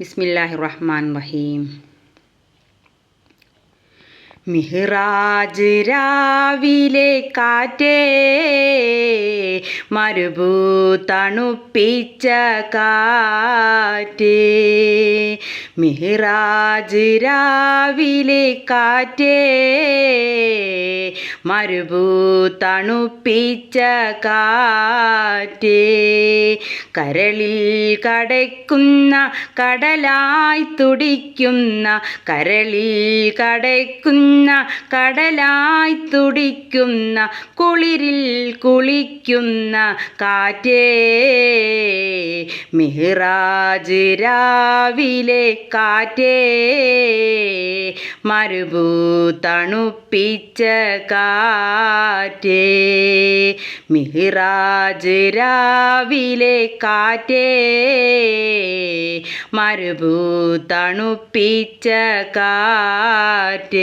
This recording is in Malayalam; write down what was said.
ബിസ്മില്ലാഹി റഹ്മാൻ റഹീം മിഹ്റാജ് രാവിലെ കാറ്റേ മരുഭൂ തണുപ്പിച്ച കാറ്റേ. മിഹ്റാജ് രാവിലെ കാറ്റേ മരുഭൂ തണുപ്പിച്ച കാറ്റേ കരളിൽ കടയ്ക്കുന്ന കടലായി തുടിക്കുന്ന കരളിൽ കടയ്ക്കുന്ന കടലായി തുടിക്കുന്ന കുളിരിൽ കുളിക്കുന്ന കാറ്റേ മിഹ്റാജ് രാവിലെ കാറ്റേ മരുഭൂ തണുപ്പിച്ച കാറ്റേ. മിഹിറാജ് രാവിലെ കാറ്റേ. മരുഭൂ തണുപ്പിച്ച കാറ്റേ.